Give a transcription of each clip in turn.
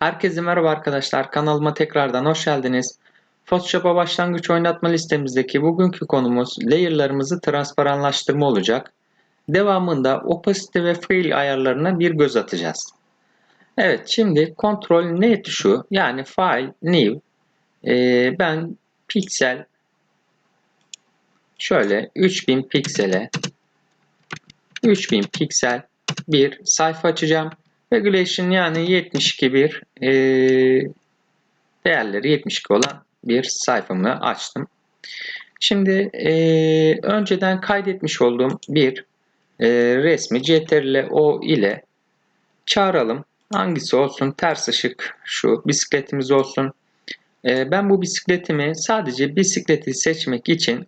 Herkese merhaba arkadaşlar. Kanalıma tekrardan hoş geldiniz. Photoshop'a başlangıç oynatma listemizdeki bugünkü konumuz layer'larımızı transparanlaştırma olacak. Devamında opacity ve fill ayarlarına bir göz atacağız. Evet şimdi Ctrl N tuşu yani File New ee, ben piksel şöyle 3000 piksele 3000 piksel bir sayfa açacağım. Regulation yani 72 bir e, değerleri 72 olan bir sayfamı açtım. Şimdi e, önceden kaydetmiş olduğum bir e, resmi CTRL O ile çağıralım. Hangisi olsun? Ters ışık şu bisikletimiz olsun. E, ben bu bisikletimi sadece bisikleti seçmek için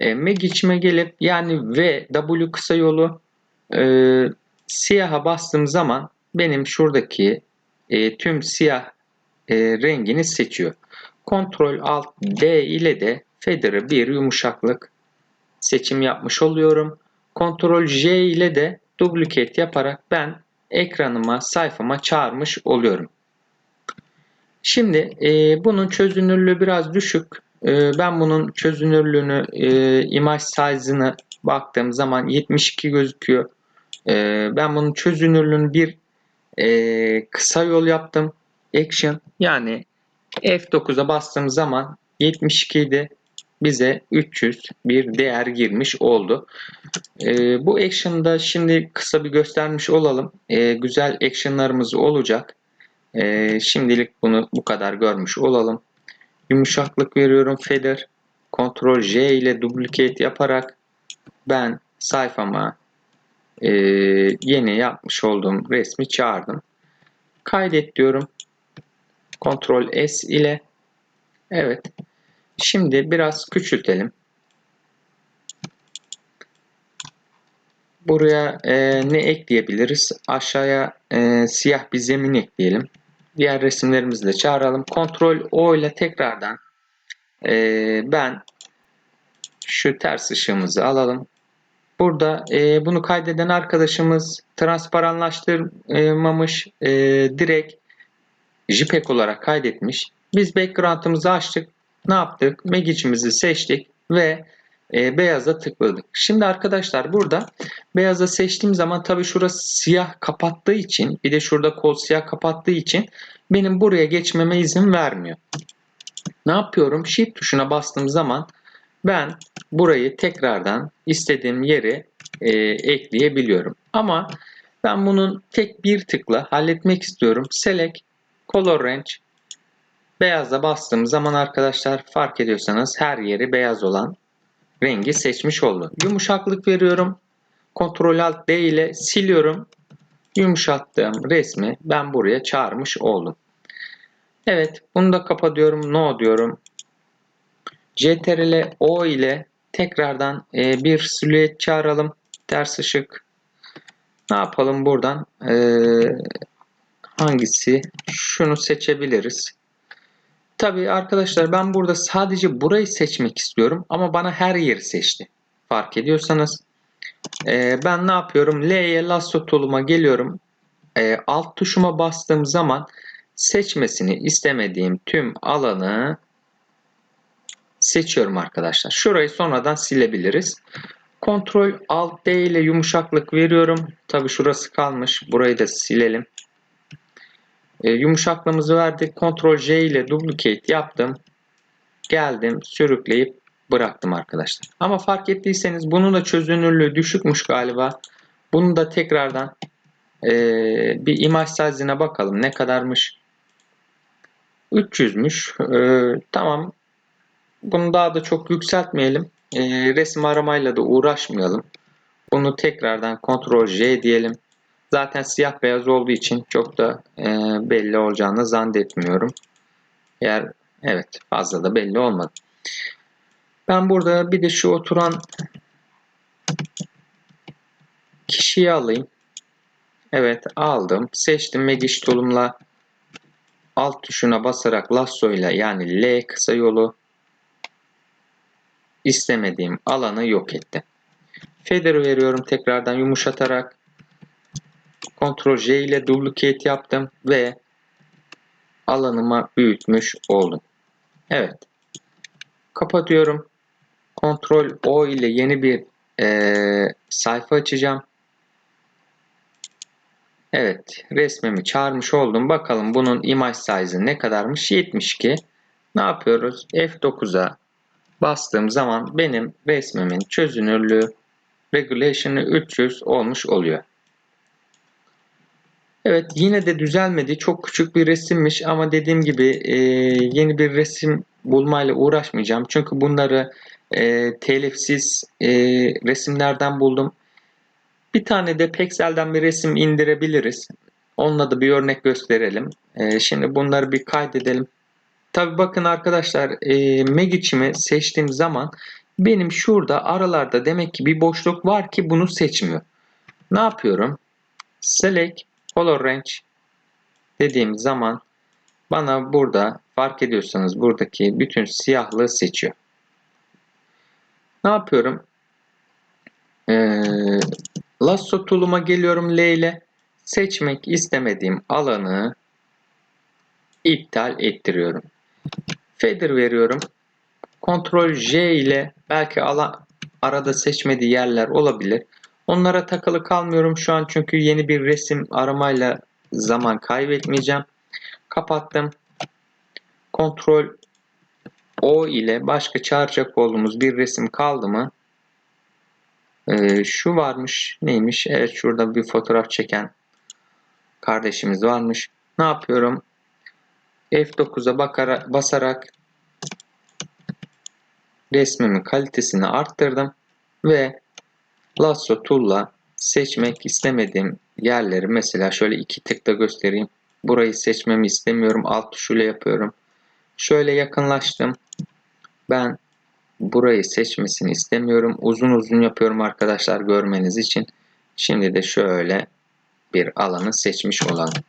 e, Magic'ime gelip yani V, W kısa yolu e, siyaha bastığım zaman benim şuradaki e, tüm siyah e, rengini seçiyor. Ctrl Alt D ile de Feather'ı bir yumuşaklık seçim yapmış oluyorum. Ctrl J ile de duplicate yaparak ben ekranıma sayfama çağırmış oluyorum. Şimdi e, bunun çözünürlüğü biraz düşük. E, ben bunun çözünürlüğünü e, image size'ını baktığım zaman 72 gözüküyor. E, ben bunun çözünürlüğünü bir e, kısa yol yaptım. Action yani F9'a bastığım zaman 72 idi. Bize 300 bir değer girmiş oldu. E, bu action'da şimdi kısa bir göstermiş olalım. E, güzel action'larımız olacak. E, şimdilik bunu bu kadar görmüş olalım. Yumuşaklık veriyorum feather. Ctrl J ile duplicate yaparak ben sayfama e, yeni yapmış olduğum resmi çağırdım. Kaydet diyorum. Ctrl S ile. Evet. Şimdi biraz küçültelim. Buraya e, ne ekleyebiliriz? Aşağıya e, siyah bir zemin ekleyelim. Diğer resimlerimizi de çağıralım. Ctrl O ile tekrardan e, ben şu ters ışığımızı alalım. Burada e, bunu kaydeden arkadaşımız transparanlaştırmamış e, direkt JPEG olarak kaydetmiş. Biz background'ımızı açtık. Ne yaptık? Magic'imizi seçtik ve e, beyaza tıkladık. Şimdi arkadaşlar burada beyaza seçtiğim zaman tabi şurası siyah kapattığı için bir de şurada kol siyah kapattığı için benim buraya geçmeme izin vermiyor. Ne yapıyorum? Shift tuşuna bastığım zaman ben burayı tekrardan istediğim yere e, ekleyebiliyorum. Ama ben bunun tek bir tıkla halletmek istiyorum. Select Color Range beyaza bastığım zaman arkadaşlar fark ediyorsanız her yeri beyaz olan rengi seçmiş oldu. Yumuşaklık veriyorum. Ctrl Alt D ile siliyorum. Yumuşattığım resmi ben buraya çağırmış oldum. Evet bunu da kapatıyorum. No diyorum. CTRL O ile tekrardan e, bir silüet çağıralım. Ters ışık. Ne yapalım buradan? E, hangisi? Şunu seçebiliriz. Tabi arkadaşlar ben burada sadece burayı seçmek istiyorum ama bana her yeri seçti. Fark ediyorsanız. E, ben ne yapıyorum? L'ye lasso tool'uma geliyorum. E, alt tuşuma bastığım zaman seçmesini istemediğim tüm alanı seçiyorum arkadaşlar. Şurayı sonradan silebiliriz. Ctrl Alt D ile yumuşaklık veriyorum. Tabi şurası kalmış. Burayı da silelim. E, yumuşaklığımızı verdik. Ctrl J ile duplicate yaptım. Geldim sürükleyip bıraktım arkadaşlar. Ama fark ettiyseniz bunun da çözünürlüğü düşükmüş galiba. Bunu da tekrardan e, bir image size'ine bakalım. Ne kadarmış? 300'müş. E, tamam bunu daha da çok yükseltmeyelim. E, resim aramayla da uğraşmayalım. Bunu tekrardan Ctrl J diyelim. Zaten siyah beyaz olduğu için çok da e, belli olacağını zannetmiyorum. Eğer evet fazla da belli olmadı. Ben burada bir de şu oturan kişiyi alayım. Evet aldım. Seçtim Magic tool'umla alt tuşuna basarak lasso ile yani L kısa yolu istemediğim alanı yok etti. Feather veriyorum tekrardan yumuşatarak. Ctrl J ile duplicate yaptım ve alanıma büyütmüş oldum. Evet. Kapatıyorum. Ctrl O ile yeni bir e, sayfa açacağım. Evet. Resmimi çağırmış oldum. Bakalım bunun image size'ı ne kadarmış? 72. Ne yapıyoruz? F9'a bastığım zaman benim resmimin çözünürlüğü regulation'ı 300 olmuş oluyor. Evet yine de düzelmedi. Çok küçük bir resimmiş ama dediğim gibi e, yeni bir resim bulmayla uğraşmayacağım. Çünkü bunları e, telifsiz e, resimlerden buldum. Bir tane de Pexel'den bir resim indirebiliriz. Onunla da bir örnek gösterelim. E, şimdi bunları bir kaydedelim. Tabi bakın arkadaşlar e, Magic'imi seçtiğim zaman benim şurada aralarda demek ki bir boşluk var ki bunu seçmiyor. Ne yapıyorum? Select Color Range dediğim zaman bana burada fark ediyorsanız buradaki bütün siyahlığı seçiyor. Ne yapıyorum? Ee, lasso tool'uma geliyorum L ile seçmek istemediğim alanı iptal ettiriyorum. Fader veriyorum. Ctrl J ile belki alan, arada seçmediği yerler olabilir. Onlara takılı kalmıyorum şu an çünkü yeni bir resim aramayla zaman kaybetmeyeceğim. Kapattım. Ctrl O ile başka çağıracak olduğumuz bir resim kaldı mı? Ee, şu varmış. Neymiş? Evet şurada bir fotoğraf çeken kardeşimiz varmış. Ne yapıyorum? F9'a bakarak, basarak resmimin kalitesini arttırdım ve lasso tool'la seçmek istemediğim yerleri mesela şöyle iki tıkta göstereyim. Burayı seçmemi istemiyorum. Alt tuşuyla yapıyorum. Şöyle yakınlaştım. Ben burayı seçmesini istemiyorum. Uzun uzun yapıyorum arkadaşlar görmeniz için. Şimdi de şöyle bir alanı seçmiş olalım.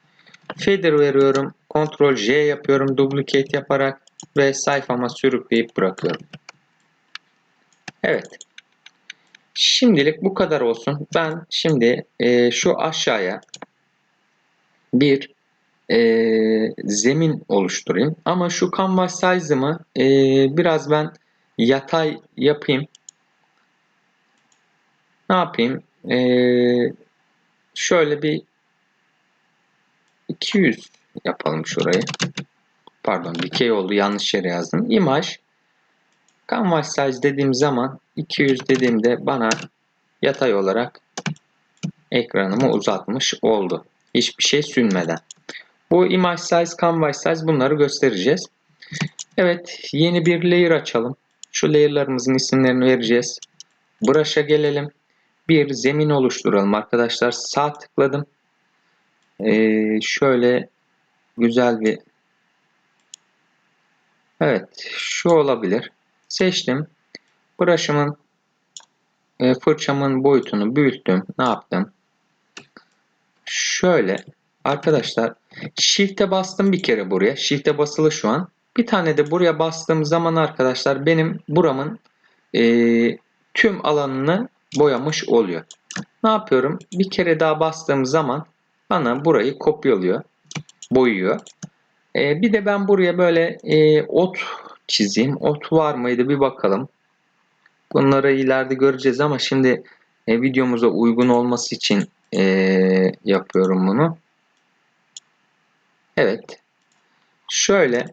Fader veriyorum. Ctrl J yapıyorum duplicate yaparak ve sayfama sürükleyip bırakıyorum. Evet. Şimdilik bu kadar olsun. Ben şimdi e, şu aşağıya bir e, zemin oluşturayım. Ama şu canvas size'ımı e, biraz ben yatay yapayım. Ne yapayım? E, şöyle bir 200 yapalım şurayı. Pardon dikey oldu yanlış yere yazdım. Image canvas size dediğim zaman 200 dediğimde bana yatay olarak ekranımı uzatmış oldu. Hiçbir şey sünmeden. Bu image size, canvas size bunları göstereceğiz. Evet yeni bir layer açalım. Şu layer'larımızın isimlerini vereceğiz. Brush'a gelelim. Bir zemin oluşturalım arkadaşlar. Sağ tıkladım. Ee, şöyle güzel bir Evet şu olabilir. Seçtim. Brush'ımın e, fırçamın boyutunu büyüttüm. Ne yaptım? Şöyle arkadaşlar Shift'e bastım bir kere buraya. Shift'e basılı şu an. Bir tane de buraya bastığım zaman arkadaşlar benim buramın e, tüm alanını boyamış oluyor. Ne yapıyorum? Bir kere daha bastığım zaman bana burayı kopyalıyor. Boyuyor. E, bir de ben buraya böyle e, ot çizeyim. Ot var mıydı bir bakalım. Bunları ileride göreceğiz ama şimdi e, videomuza uygun olması için e, yapıyorum bunu. Evet. Şöyle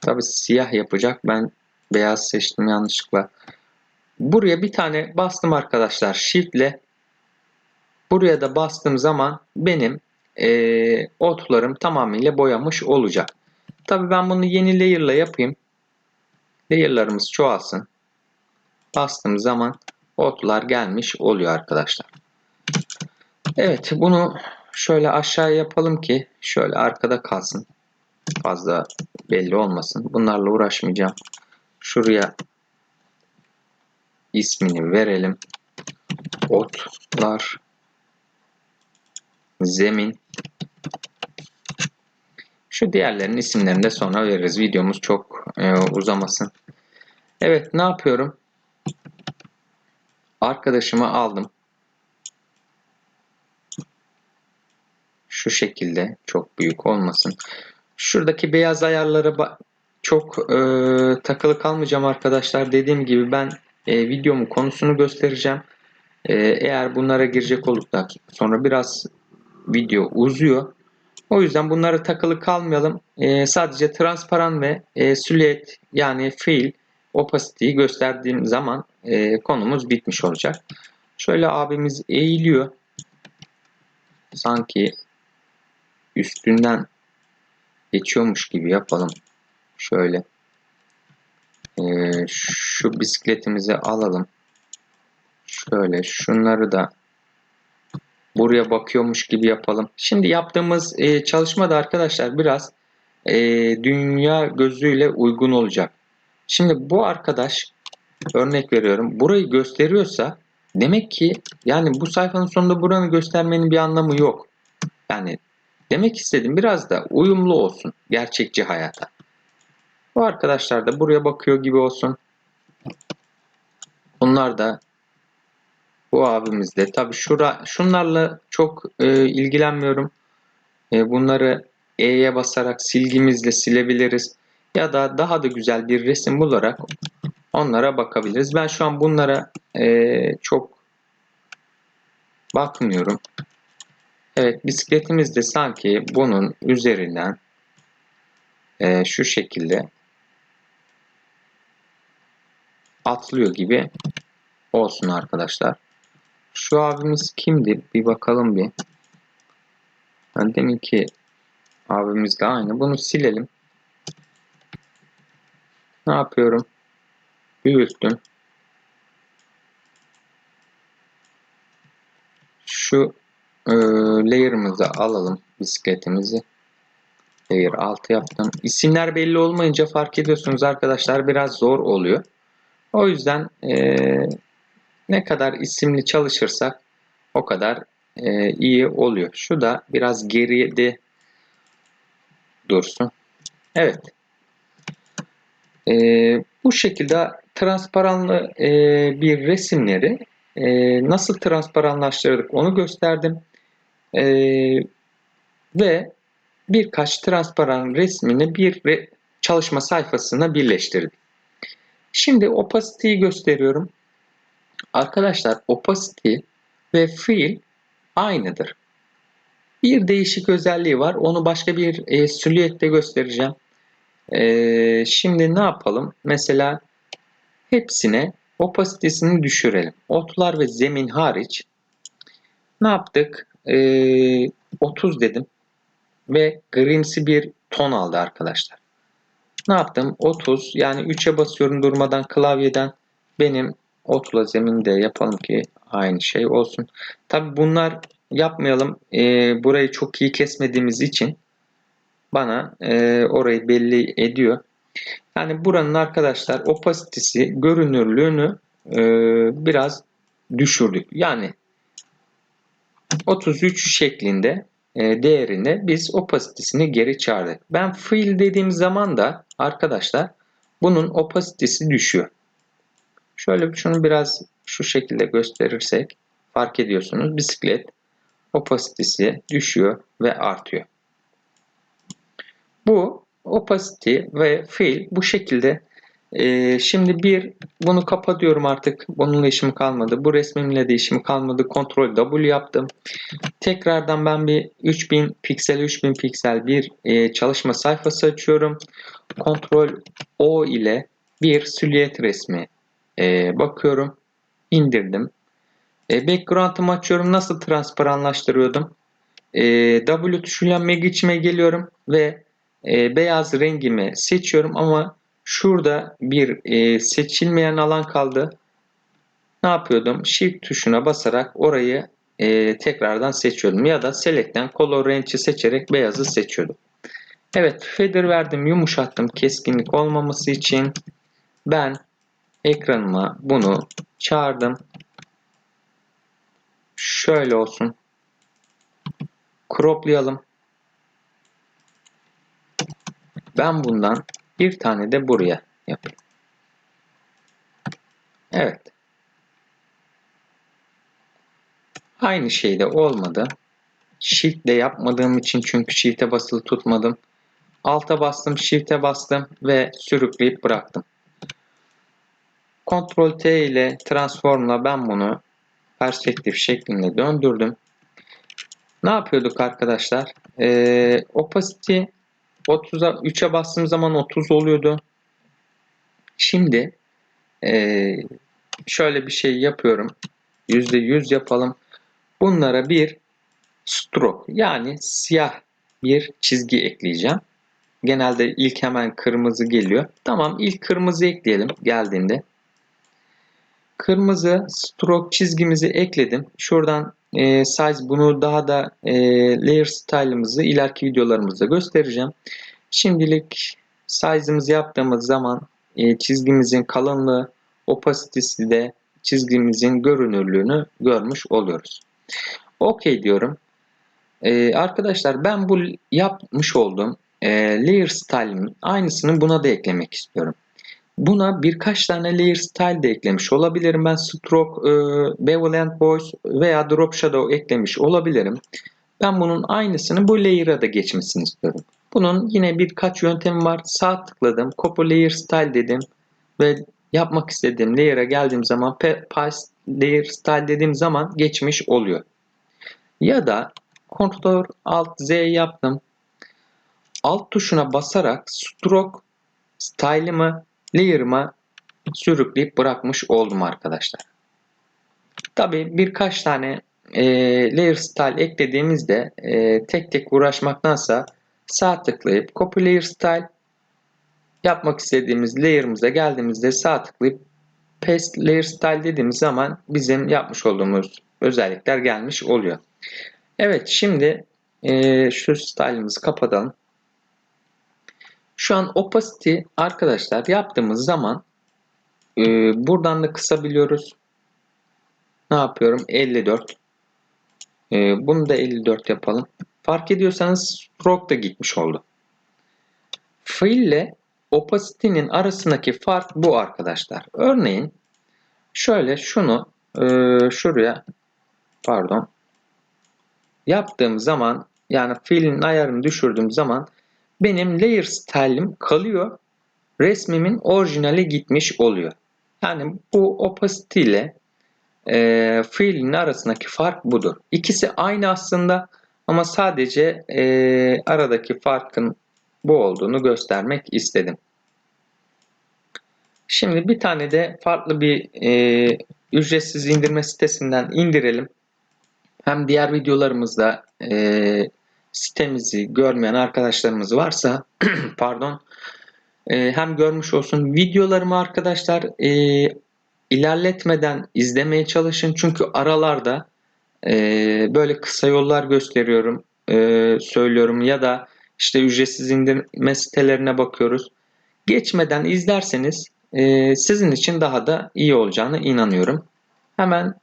tabi siyah yapacak. Ben beyaz seçtim yanlışlıkla. Buraya bir tane bastım arkadaşlar. Shift ile buraya da bastığım zaman benim e, otlarım tamamıyla boyamış olacak. Tabi ben bunu yeni layer ile yapayım. Layer'larımız çoğalsın. Bastığım zaman otlar gelmiş oluyor arkadaşlar. Evet bunu şöyle aşağı yapalım ki şöyle arkada kalsın. Fazla belli olmasın. Bunlarla uğraşmayacağım. Şuraya ismini verelim. Otlar zemin şu diğerlerinin isimlerini de sonra veririz. Videomuz çok e, uzamasın. Evet ne yapıyorum? Arkadaşımı aldım. Şu şekilde çok büyük olmasın. Şuradaki beyaz ayarlara çok e, takılı kalmayacağım arkadaşlar. Dediğim gibi ben e, videomun konusunu göstereceğim. E, eğer bunlara girecek olursak sonra biraz video uzuyor. O yüzden bunlara takılı kalmayalım. E, sadece transparan ve e, silüet yani fiil opacity'yi gösterdiğim zaman e, konumuz bitmiş olacak. Şöyle abimiz eğiliyor. Sanki üstünden geçiyormuş gibi yapalım. Şöyle. Ee, şu bisikletimizi alalım. Şöyle şunları da buraya bakıyormuş gibi yapalım. Şimdi yaptığımız e, çalışma da arkadaşlar biraz e, dünya gözüyle uygun olacak. Şimdi bu arkadaş örnek veriyorum burayı gösteriyorsa demek ki yani bu sayfanın sonunda buranı göstermenin bir anlamı yok. Yani demek istedim biraz da uyumlu olsun gerçekçi hayata. Bu arkadaşlar da buraya bakıyor gibi olsun. Bunlar da bu abimiz de tabi şura şunlarla çok e, ilgilenmiyorum. E, bunları E'ye basarak silgimizle silebiliriz. Ya da daha da güzel bir resim bularak onlara bakabiliriz. Ben şu an bunlara e, çok bakmıyorum. Evet bisikletimiz de sanki bunun üzerinden e, şu şekilde atlıyor gibi olsun arkadaşlar. Şu abimiz kimdi? Bir bakalım bir. Ben demin ki abimiz de aynı. Bunu silelim. Ne yapıyorum? Büyüttüm. Şu e, layer'ımızı alalım. Bisikletimizi. Layer 6 yaptım. İsimler belli olmayınca fark ediyorsunuz arkadaşlar biraz zor oluyor. O yüzden e, ne kadar isimli çalışırsak o kadar e, iyi oluyor. Şu da biraz geride dursun. Evet. E, bu şekilde transparanlı e, bir resimleri e, nasıl transparanlaştırdık onu gösterdim. E, ve birkaç transparan resmini bir re çalışma sayfasına birleştirdim. Şimdi opacity'yi gösteriyorum. Arkadaşlar opacity ve fill aynıdır. Bir değişik özelliği var. Onu başka bir e, silüette göstereceğim. E, şimdi ne yapalım? Mesela hepsine opacity'sini düşürelim. Otlar ve zemin hariç ne yaptık? E, 30 dedim ve grimsi bir ton aldı arkadaşlar. Ne yaptım? 30 yani 3'e basıyorum durmadan klavyeden benim otla zeminde yapalım ki aynı şey olsun. Tabi bunlar yapmayalım. E, burayı çok iyi kesmediğimiz için bana e, orayı belli ediyor. Yani buranın arkadaşlar opasitesi görünürlüğünü e, biraz düşürdük. Yani 33 şeklinde e, değerine biz opasitesini geri çağırdık. Ben fill dediğim zaman da arkadaşlar bunun opasitesi düşüyor. Şöyle şunu biraz şu şekilde gösterirsek fark ediyorsunuz. Bisiklet opasitesi düşüyor ve artıyor. Bu opacity ve fill bu şekilde ee, şimdi bir bunu kapatıyorum artık. Bununla işim kalmadı. Bu resmimle de işim kalmadı. Ctrl W yaptım. Tekrardan ben bir 3000 piksel 3000 piksel bir e, çalışma sayfası açıyorum. Ctrl O ile bir silüet resmi e, bakıyorum. indirdim. E, background'ımı açıyorum. Nasıl transparanlaştırıyordum? E, W tuşuyla Magic'ime geliyorum ve e, beyaz rengimi seçiyorum ama şurada bir e, seçilmeyen alan kaldı. Ne yapıyordum? Shift tuşuna basarak orayı e, tekrardan seçiyordum. Ya da Select'ten Color Range'i seçerek beyazı seçiyordum. Evet feather verdim yumuşattım keskinlik olmaması için. Ben ekranıma bunu çağırdım. Şöyle olsun. Croplayalım. Ben bundan bir tane de buraya yapayım. Evet. Aynı şeyde olmadı. Shift ile yapmadığım için çünkü shift'e basılı tutmadım. Alta bastım, Shift'e bastım ve sürükleyip bıraktım. Ctrl T ile transformla ben bunu perspektif şeklinde döndürdüm. Ne yapıyorduk arkadaşlar? Ee, opacity 30'a 3'e bastığım zaman 30 oluyordu. Şimdi ee, şöyle bir şey yapıyorum. %100 yapalım. Bunlara bir stroke yani siyah bir çizgi ekleyeceğim. Genelde ilk hemen kırmızı geliyor. Tamam ilk kırmızı ekleyelim geldiğinde. Kırmızı stroke çizgimizi ekledim. Şuradan e, size bunu daha da e, layer style'ımızı ileriki videolarımızda göstereceğim. Şimdilik size'ımızı yaptığımız zaman e, çizgimizin kalınlığı, opacity'si de çizgimizin görünürlüğünü görmüş oluyoruz. OK diyorum. Ee, arkadaşlar ben bu yapmış olduğum e, layer style'ın aynısını buna da eklemek istiyorum. Buna birkaç tane layer style de eklemiş olabilirim. Ben stroke, e, bevel and voice veya drop shadow eklemiş olabilirim. Ben bunun aynısını bu layer'a da geçmesini istiyorum. Bunun yine birkaç yöntemi var. Sağ tıkladım, copy layer style dedim ve yapmak istediğim layer'a geldiğim zaman paste layer style dediğim zaman geçmiş oluyor. Ya da Ctrl Alt Z yaptım. Alt tuşuna basarak stroke style'ımı layer'ıma sürükleyip bırakmış oldum arkadaşlar. Tabi birkaç tane e, layer style eklediğimizde e, tek tek uğraşmaktansa sağ tıklayıp copy layer style yapmak istediğimiz layer'ımıza geldiğimizde sağ tıklayıp paste layer style dediğimiz zaman bizim yapmış olduğumuz özellikler gelmiş oluyor. Evet şimdi e, şu style'ımızı kapatalım. Şu an opacity arkadaşlar yaptığımız zaman e, buradan da kısabiliyoruz. Ne yapıyorum? 54. E, bunu da 54 yapalım. Fark ediyorsanız stroke da gitmiş oldu. Fill ile opacity'nin arasındaki fark bu arkadaşlar. Örneğin şöyle şunu e, şuraya pardon yaptığım zaman yani fiilin ayarını düşürdüğüm zaman benim layer style'im kalıyor. Resmimin orijinali gitmiş oluyor. Yani bu opacity ile e, fiilin arasındaki fark budur. İkisi aynı aslında ama sadece e, aradaki farkın bu olduğunu göstermek istedim. Şimdi bir tane de farklı bir e, ücretsiz indirme sitesinden indirelim. Hem diğer videolarımızda e, sitemizi görmeyen arkadaşlarımız varsa pardon e, hem görmüş olsun videolarımı arkadaşlar e, ilerletmeden izlemeye çalışın. Çünkü aralarda e, böyle kısa yollar gösteriyorum e, söylüyorum ya da işte ücretsiz indirme sitelerine bakıyoruz. Geçmeden izlerseniz e, sizin için daha da iyi olacağını inanıyorum. Hemen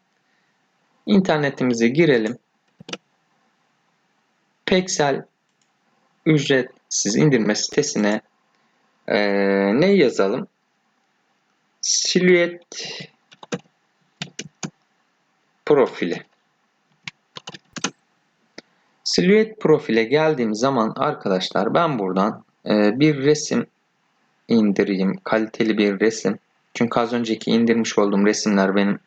internetimize girelim Pexel ücretsiz indirme sitesine e, ne yazalım? Silüet profili. Silüet profile geldiğim zaman arkadaşlar ben buradan e, bir resim indireyim. Kaliteli bir resim. Çünkü az önceki indirmiş olduğum resimler benim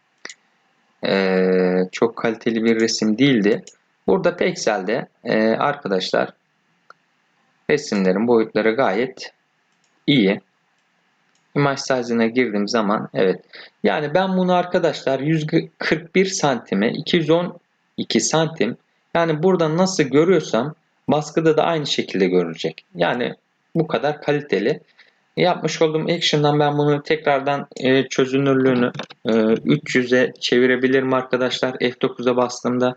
e, çok kaliteli bir resim değildi. Burada Pexel'de e, arkadaşlar resimlerin boyutları gayet iyi. Image size'ına girdiğim zaman evet. Yani ben bunu arkadaşlar 141 santime 212 santim yani burada nasıl görüyorsam baskıda da aynı şekilde görülecek. Yani bu kadar kaliteli. Yapmış olduğum action'dan ben bunu tekrardan e, çözünürlüğünü e, 300'e çevirebilirim arkadaşlar. F9'a bastığımda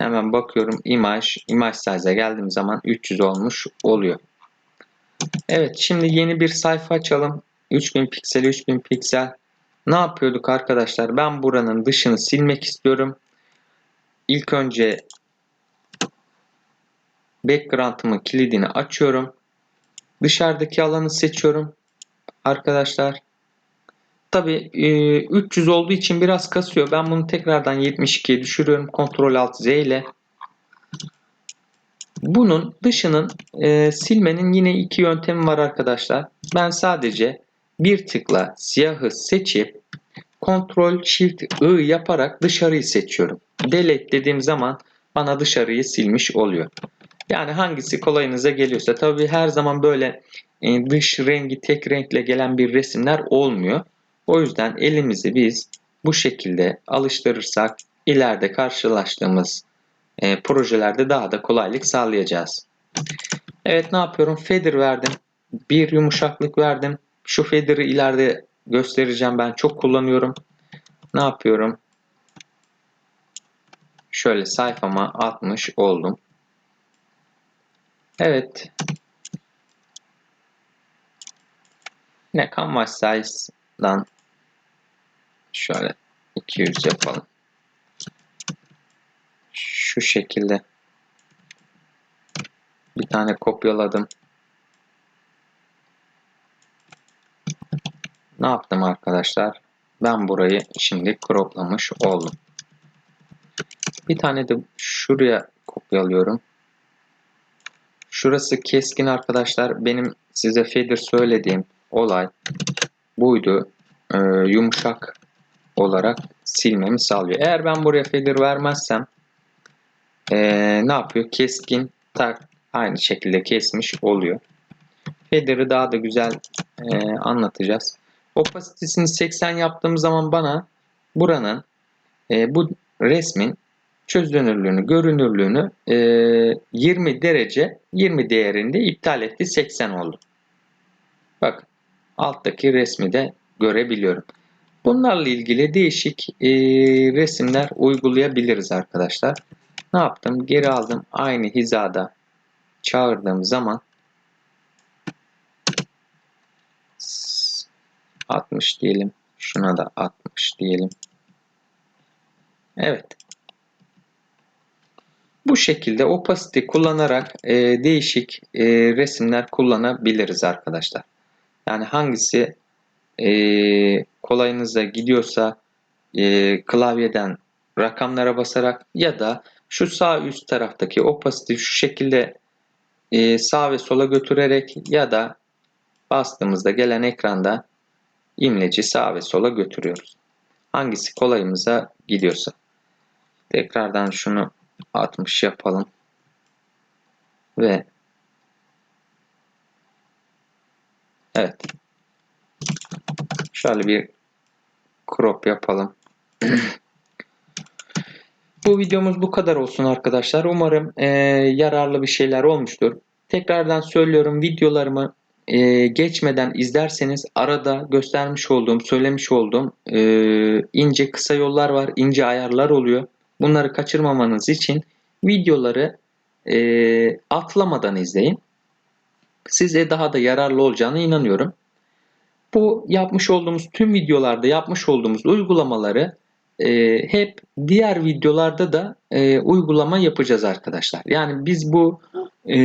Hemen bakıyorum image, image size'a geldiğim zaman 300 olmuş oluyor. Evet şimdi yeni bir sayfa açalım. 3000 piksel 3000 piksel. Ne yapıyorduk arkadaşlar? Ben buranın dışını silmek istiyorum. İlk önce background'ımın kilidini açıyorum. Dışarıdaki alanı seçiyorum. Arkadaşlar Tabi 300 e, olduğu için biraz kasıyor. Ben bunu tekrardan 72'ye düşürüyorum. Ctrl Alt Z ile. Bunun dışının e, silmenin yine iki yöntemi var arkadaşlar. Ben sadece bir tıkla siyahı seçip Ctrl Shift I yaparak dışarıyı seçiyorum. Delete dediğim zaman bana dışarıyı silmiş oluyor. Yani hangisi kolayınıza geliyorsa tabii her zaman böyle dış rengi tek renkle gelen bir resimler olmuyor. O yüzden elimizi biz bu şekilde alıştırırsak ileride karşılaştığımız e, projelerde daha da kolaylık sağlayacağız. Evet ne yapıyorum? Feather verdim. Bir yumuşaklık verdim. Şu feather'ı ileride göstereceğim. Ben çok kullanıyorum. Ne yapıyorum? Şöyle sayfama atmış oldum. Evet. Ne canvas size'dan şöyle 200 yapalım. Şu şekilde bir tane kopyaladım. Ne yaptım arkadaşlar? Ben burayı şimdi croplamış oldum. Bir tane de şuraya kopyalıyorum. Şurası keskin arkadaşlar. Benim size feather söylediğim olay buydu. Ee, yumuşak olarak silmemi sağlıyor. Eğer ben buraya feather vermezsem ee, ne yapıyor? Keskin tak aynı şekilde kesmiş oluyor. Feather'ı daha da güzel e, anlatacağız. Opacity'sini 80 yaptığım zaman bana buranın e, bu resmin çözünürlüğünü, görünürlüğünü e, 20 derece 20 değerinde iptal etti. 80 oldu. Bak alttaki resmi de görebiliyorum. Bunlarla ilgili değişik e, resimler uygulayabiliriz arkadaşlar. Ne yaptım? Geri aldım. Aynı hizada çağırdığım zaman 60 diyelim. Şuna da 60 diyelim. Evet. Bu şekilde opacity kullanarak e, değişik e, resimler kullanabiliriz arkadaşlar. Yani hangisi e, kolayınıza gidiyorsa e, klavyeden rakamlara basarak ya da şu sağ üst taraftaki opacity şu şekilde e, sağ ve sola götürerek ya da bastığımızda gelen ekranda imleci sağ ve sola götürüyoruz. Hangisi kolayımıza gidiyorsa. Tekrardan şunu 60 yapalım. Ve evet. Şöyle bir crop yapalım. bu videomuz bu kadar olsun arkadaşlar. Umarım e, yararlı bir şeyler olmuştur. Tekrardan söylüyorum videolarımı e, geçmeden izlerseniz arada göstermiş olduğum, söylemiş olduğum e, ince kısa yollar var, ince ayarlar oluyor. Bunları kaçırmamanız için videoları e, atlamadan izleyin. Size daha da yararlı olacağına inanıyorum. Bu yapmış olduğumuz tüm videolarda yapmış olduğumuz uygulamaları e, hep diğer videolarda da e, uygulama yapacağız arkadaşlar. Yani biz bu e,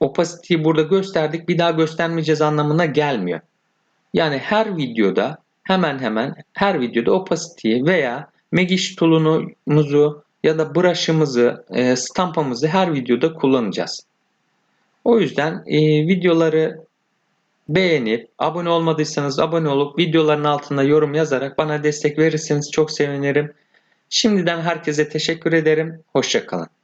opacity'yi burada gösterdik bir daha göstermeyeceğiz anlamına gelmiyor. Yani her videoda hemen hemen her videoda opacity'yi veya Magish tool'umuzu ya da brush'ımızı, e, stampamızı her videoda kullanacağız. O yüzden e, videoları beğenip abone olmadıysanız abone olup videoların altında yorum yazarak bana destek verirseniz çok sevinirim. Şimdiden herkese teşekkür ederim. Hoşçakalın.